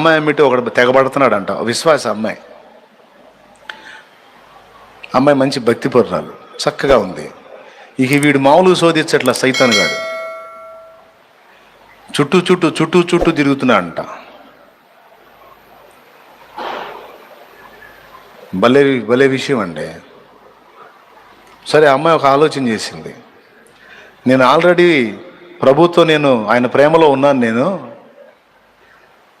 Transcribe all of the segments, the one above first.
అమ్మాయి అమ్మిటి ఒకడు తెగబడుతున్నాడంట. విశ్వాస అమ్మాయి. అమ్మాయి మంచి భక్తి పరురాలు చక్కగా ఉంది. ఇక వీడు మామూలు శోధించట్ల సైతాన్ గాడు. చుట్టూ చుట్టూ చుట్టూ చుట్టూ తిరుగుతున్నాడంట. భలే భలే విషయం అండి. సరే అమ్మాయి ఒక ఆలోచన చేసింది. నేను ఆల్రెడీ ప్రభుత్వం నేను ఆయన ప్రేమలో ఉన్నాను నేను.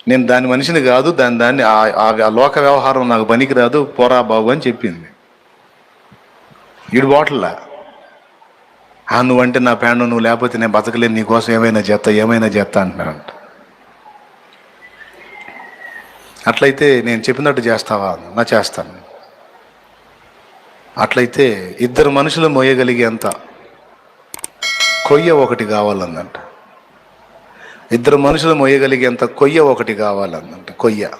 నేను దాని మనిషిని కాదు దాని దాన్ని ఆ- లోక వ్యవహారం నాకు పనికి రాదు పోరా బాబు అని చెప్పింది. ఈడు బాటల్లా? ఆ నువ్వంటే నా ప్యాండు నువ్వు లేకపోతే నేను బతకలేను నీకోసం ఏమైనా చేస్తా ఏమైనా చేస్తా అంటున్నాడంట అట్లయితే నేను చెప్పినట్టు చేస్తావా? నా చేస్తాను. అట్లయితే ఇద్దరు మనుషులు మోయగలిగేంత కొయ్య ఒకటి కావాలందంట. ఇద్దరు మనుషులు మోయగలిగేంత కొయ్య ఒకటి కావాలన్నంట కొయ్య.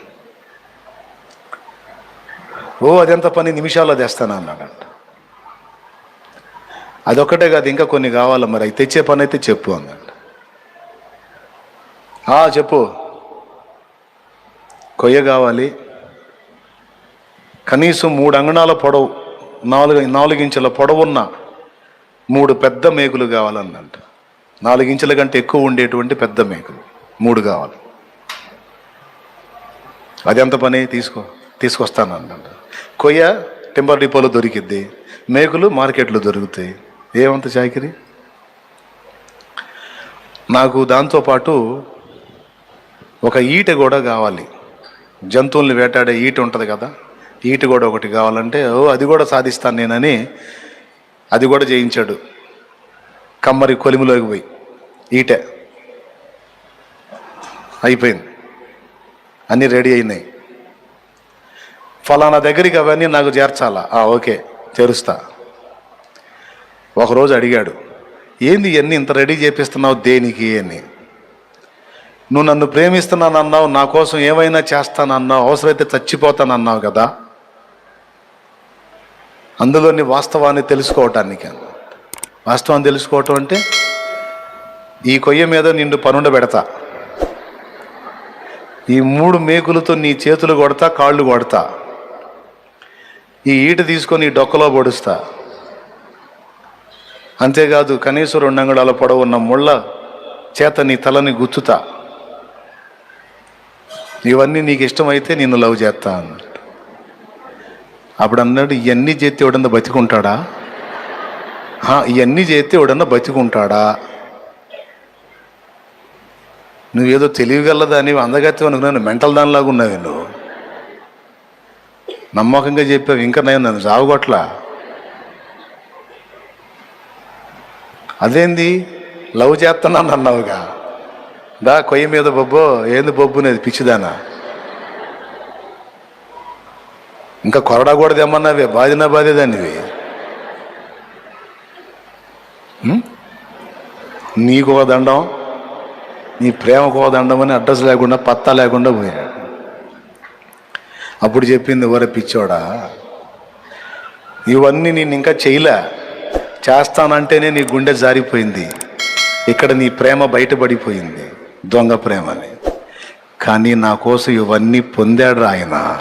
ఓ అదెంత పని నిమిషాల్లో తెస్తాను అన్నాడంట. అదొక్కటే కాదు ఇంకా కొన్ని కావాలి మరి? అవి తెచ్చే పని అయితే చెప్పు అన్నాడు. "ఆ, చెప్పు. కొయ్య కావాలి. కనీసం మూడు అంగణాల పొడవు నాలుగు నాలుగు పొడవున్న మూడు పెద్ద మేకులు కావాలన్నంట నాలుగు ఇంచుల కంటే ఎక్కువ ఉండేటువంటి పెద్ద మేకలు. మూడు కావాలి. అది ఎంత పని? తీసుకో తీసుకొస్తాను అన్నంట కొయ్య టింబర్ డిపోలో దొరికిద్ది. మేకులు మార్కెట్లో దొరుకుతాయి. ఏమంత చాకిరి? నాకు దాంతోపాటు ఒక ఈట కూడా కావాలి. జంతువుల్ని వేటాడే ఈట ఉంటుంది కదా ఈట కూడా ఒకటి కావాలంటే ఓ అది కూడా సాధిస్తాను నేనని అది కూడా చేయించాడు. కమ్మరి కొలిమిలోకి పోయి. ఈట. అయిపోయింది. అన్నీ రెడీ అయినాయి. ఫలానా దగ్గరికి అవన్నీ నాకు చేర్చాలా? ఓకే. చేరుస్తా. ఒకరోజు అడిగాడు ఏంది ఇవన్నీ ఇంత రెడీ చేపిస్తున్నావు దేనికి అని? నువ్వు నన్ను ప్రేమిస్తున్నానన్నావు నా కోసం ఏమైనా చేస్తానన్నావు అవసరమైతే చచ్చిపోతానన్నావు కదా? అందులోని వాస్తవాన్ని తెలుసుకోవటానికి వాస్తవం తెలుసుకోవటం అంటే ఈ కొయ్య మీద నిండు పనుండ పెడతా. ఈ మూడు మేకులతో నీ చేతులు కొడతా కాళ్ళు కొడతా. ఈ ఈట తీసుకొని డొక్కలో పొడుస్తా. అంతేకాదు కనీసం రెండు అంగుళాల పొడవు ఉన్న ముళ్ళ చేత నీ తలని గుచ్చుతా. ఇవన్నీ నీకు ఇష్టమైతే నిన్ను లవ్ చేస్తా అన్నాడు అప్పుడు అన్నాడు ఇవన్నీ చేతి ఎవడన్నా బతికుంటాడా? ఇవన్నీ చేస్తే ఎవడన్నా బతికుంటాడా? నువ్వేదో తెలివిగలదని అందగత్యం అనుకున్నాను. మెంటల్ దానిలాగా ఉన్నావు నువ్వు. నమ్మకంగా చెప్పావు. ఇంకా నేను నన్ను సాగుగొట్లా అదేంది? లవ్ చేస్తున్నాను అన్నావుగా. దా కొయ్య మీద బొబ్బో. ఏంది బొబ్బు నేది పిచ్చిదానా? ఇంకా కొరడా కూడా తెమ్మన్నావే. బాధినా బాధేదానివి. నీకు ఒక దండం నీ ప్రేమకు ఒక దండం అని అడ్రస్ లేకుండా పత్తా లేకుండా పోయాడు. అప్పుడు చెప్పింది ఎవరే పిచ్చోడా ఇవన్నీ నేను ఇంకా చేయలే. చేస్తానంటేనే నీ గుండె జారిపోయింది. ఇక్కడ నీ ప్రేమ బయటపడిపోయింది దొంగ ప్రేమని. కానీ నా కోసం ఇవన్నీ పొందాడు ఆయన.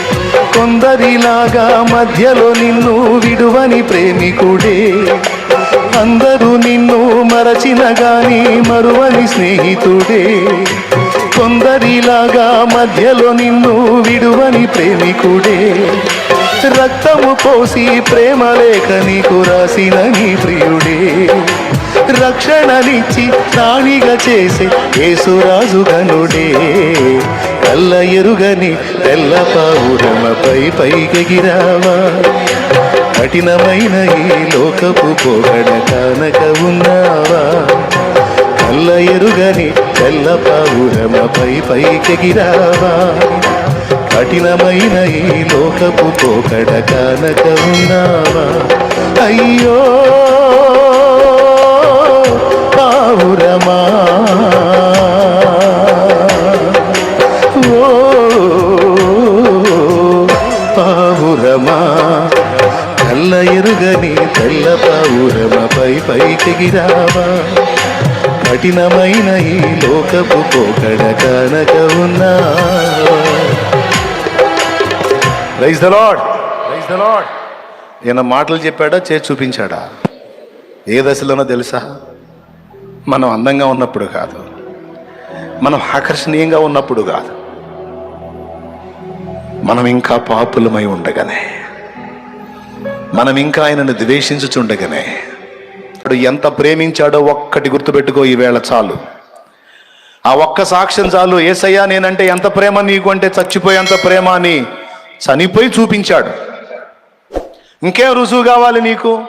కొందరిలాగా మధ్యలో నిన్ను విడువని ప్రేమికుడే. అందరూ నిన్ను మరచిన గాని మరువని స్నేహితుడే. కొందరిలాగా మధ్యలో నిన్ను విడువని ప్రేమికుడే. రక్తము పోసి ప్రేమ లేఖ నీకు రాసిన నీ ప్రియుడే. రక్షణనిచ్చి ప్రాణిగా చేసే యేసురాజు గనుడే కల్ల ఎరుగని తెల్ల పావురమపై పైకెగిరావా కఠినమైన ఈ లోకపు పోగడ కానక ఉన్నావా. కల్ల ఎరుగని తెల్ల పౌరమపై పైకెగిరావా కఠినమైన ఈ లోకపు పోకడ కానక ఉన్నావా. అయ్యో! పరమపై పైకి రావా? కఠినమైన ఈ లోకపు పోకడ కనక ఉన్నా? Raise the Lord raise the Lord ఈయన మాటలు చెప్పాడా చే చూపించాడా? ఏ దశలోనో తెలుసా? మనం అందంగా ఉన్నప్పుడు కాదు. మనం ఆకర్షణీయంగా ఉన్నప్పుడు కాదు. మనం ఇంకా పాపులమై ఉండగానే మనం ఇంకా ఆయనను ద్వేషించుచుండగానే వాడు ఎంత ప్రేమించాడో ఒక్కటి గుర్తుపెట్టుకో ఈవేళ చాలు. ఆ ఒక్క సాక్ష్యం చాలు. ఏసయ్యా నేనంటే ఎంత ప్రేమ నీకు అంటే చచ్చిపోయేంత ప్రేమ అని చనిపోయి చూపించాడు. ఇంకేం రుజువు కావాలి నీకు?